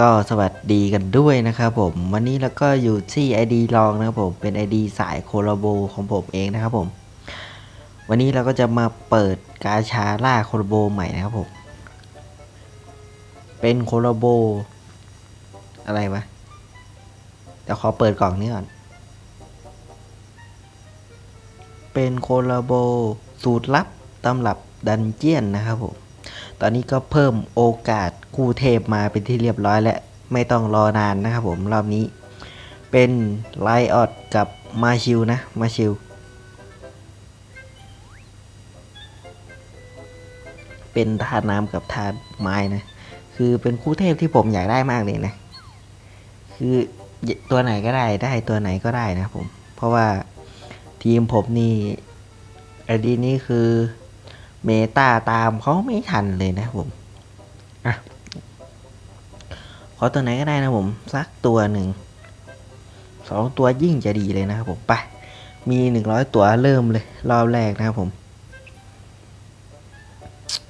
ก็สวัสดีกันด้วยนะครับผม วันนี้เราก็อยู่ที่ ID ลองนะครับผมเป็น ID สายโคลาโบของผมเองนะครับผม วันนี้เราก็จะมาเปิดกาชาล่าโคลาโบใหม่นะครับผม เป็นโคลาโบ อะไรวะเดี๋ยวขอเปิดกล่องนี้ก่อน เป็นโคลาโบสูตรลับตำรับดันเจียนนะครับผม ตอนนี้ก็เพิ่มโอกาสกู้เทพมาเป็นที่เรียบร้อยแล้วไม่ต้องรอนานนะครับผมรอบนี้ เป็นไลออดกับมาชิวนะมาชิวเป็นธาตุน้ำกับธาตุไม้นะ คือเป็นคู่เทพที่ผมอยากได้มากเลยนะ คือตัวไหนก็ได้ได้ตัวไหนก็ได้นะผม เพราะว่าทีมผมนี่ไอดีนี้คือ เมตาตามเขาไม่ทันเลยนะผมอะขอตัวไหนก็ได้นะผม สักตัวหนึ่งสองตัวยิ่งจะดีเลยนะครับผมไปมีหนึ่งร้อยตัวเริ่มเลย รอบแรกนะครับผม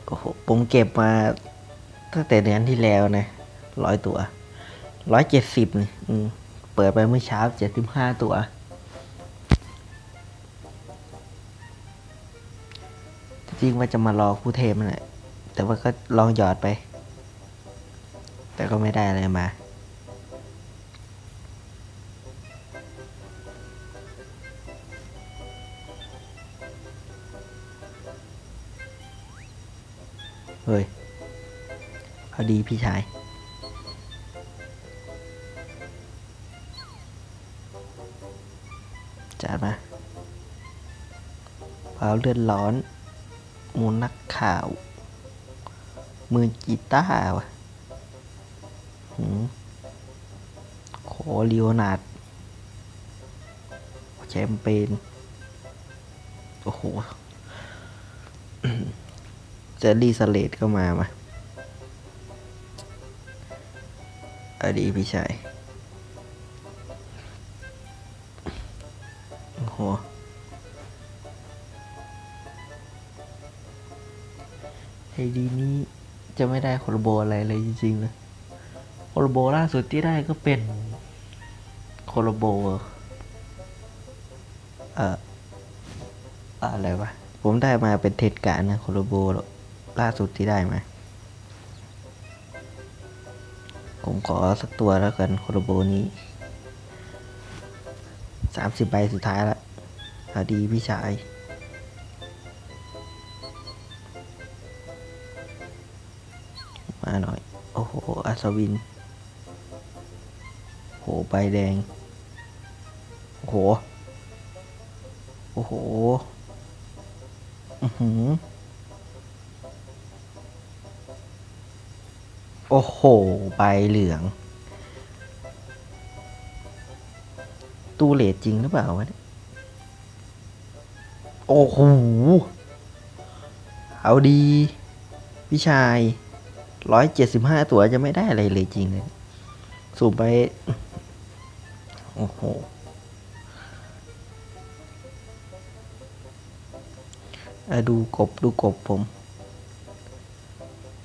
โอ้โหผมเก็บมาตั้งแต่เดือนที่แล้วนะร้อยตัวร้อยเจ็ดสิบนี่เปิดไปเมื่อเช้าเจ็ดสิบห้าตัว จริงว่าจะมารอคู่เทพนั่นแหละแต่ว่าก็ลองหยอดไป แต่ก็ไม่ได้อะไรมา เฮ้ยเอาดีพี่ชายจัดมาเผาเลือดร้อน มูลนักข่าว มือกีตาร์วะหืมโคลีโอนาดแชมเปญโอ้โหเจอรี่สเลดก็มามาอดีพี่ชายโอ้โห ไอดีนี้จะไม่ได้โคโลโบอะไรเลยจริงๆเลยโคโลโบล่าสุดที่ได้ก็เป็นโคโลโบเอ่ออะไรวะ ผมได้มาเป็นเทศกาลนะโคโลโบล่าสุดที่ได้มา ผมขอสักตัวแล้วกันโคโลโบนี้สามสิบใบสุดท้ายละเอาดีพี่ชาย มาหน่อย โอ้โห อัศวิน โห ใบแดง โอ้โห โอ้โห อือหือ โอ้โห ใบเหลือง ตูเลดจริงหรือเปล่าวะเนี่ยโอ้โห เอาดี พี่ชาย ร้อยเจ็ดสิบห้าตัวจะไม่ได้อะไรเลยจริงเลยสูบไป โอ้โห ดูกบดูกบผม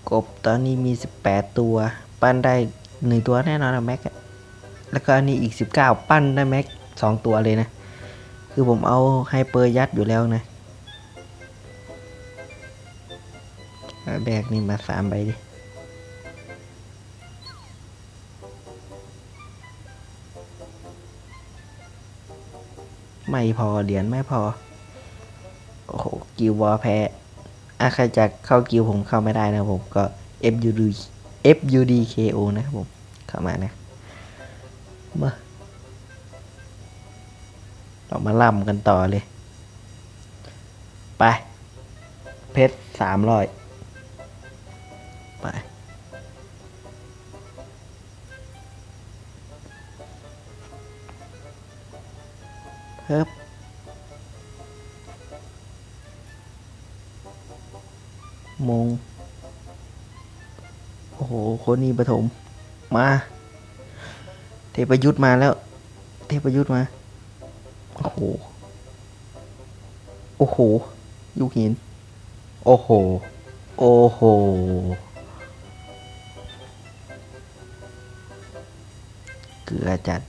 กบตอนนี้มีสิบแปดตัว ปั้นได้หนึ่งตัวแน่นอนนะแม็กแล้วก็อันนี้อีกสิบเก้าปั้นได้แม็กสองตัวเลยนะ คือผมเอาไฮเปอร์ยัดอยู่แล้วนะแบกนี่มาสามใบดิ ไม่พอเหรียญไม่พอ โอ้โห กิววอแพ้อะใครจะเข้ากิวผมเข้าไม่ได้นะผมก็ FUD FUDKO นะครับผม เข้ามานะ มา เรามาล่ำกันต่อเลย ไป เพชรสามร้อย เพิ่มง โอ้โหคนนี้ปฐม มา เทพยุทธ์มาแล้ว เทพยุทธ์มา โอ้โห โอ้โห ยุคหิน โอ้โห โอ้โหลือจัด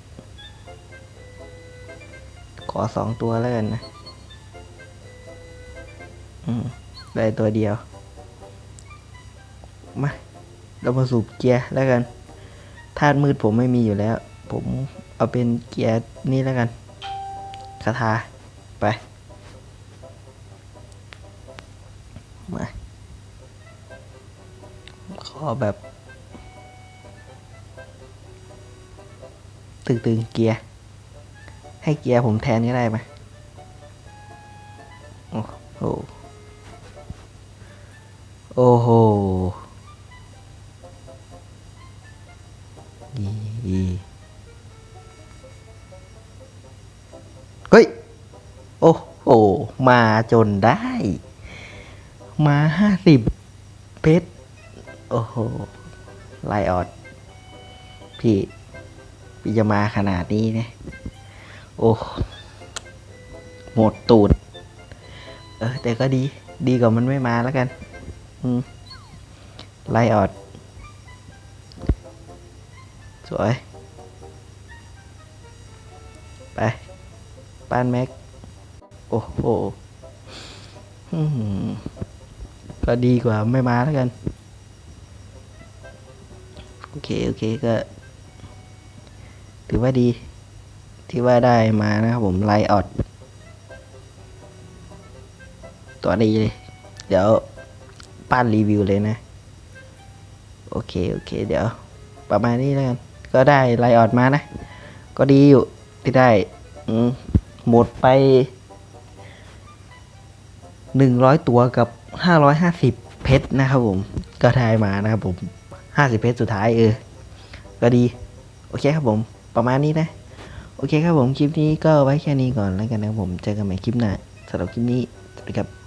อสองตัวแล้วกันนะ อืม ได้ตัวเดียว มา เรามาสูบเกียร์แล้วกันธาตุมืดผมไม่มีอยู่แล้ว ผมเอาเป็นเกียร์นี่แล้วกันคาถาไป มา ขอแบบ ตึงๆเกียร์ ให้เกียร์ผมแทนก็ได้ไหมโอ้โห โอ้โหเฮ้ย โอ้โห มาจนได้ มาห้าสิบเพชร โอ้โห ไลออด พี่ พี่จะมาขนาดนี้เนี่ย โอ้หมดตูด เออ แต่ก็ดี ดีกว่ามันไม่มาแล้วกันอืมไลออด สวย ไปป้านแม็ก โอ้โหก็ดีกว่าไม่มาแล้วกัน โอเค โอเคก็ ถือว่าดี ที่ว่าได้มานะครับผมไลออดตัวดีเลย เดี๋ยวปั้นรีวิวเลยนะ โอเค โอเค เดี๋ยว ประมาณนี้แล้วกัน ก็ได้ไลออดมานะ ก็ดีอยู่ที่ได้หมดไปหนึ่งร้อยตัวกับห้าร้อยห้าสิบเพชรนะครับผม ก็ได้มานะครับผมห้าสิบเพชรสุดท้ายเออ ก็ดี โอเคครับผม ประมาณนี้นะ โอเคครับผมคลิปนี้ก็ไว้แค่นี้ก่อนแล้วกันนะครับผมเจอกันใหม่คลิปหน้าสำหรับคลิปนี้สวัสดีครับ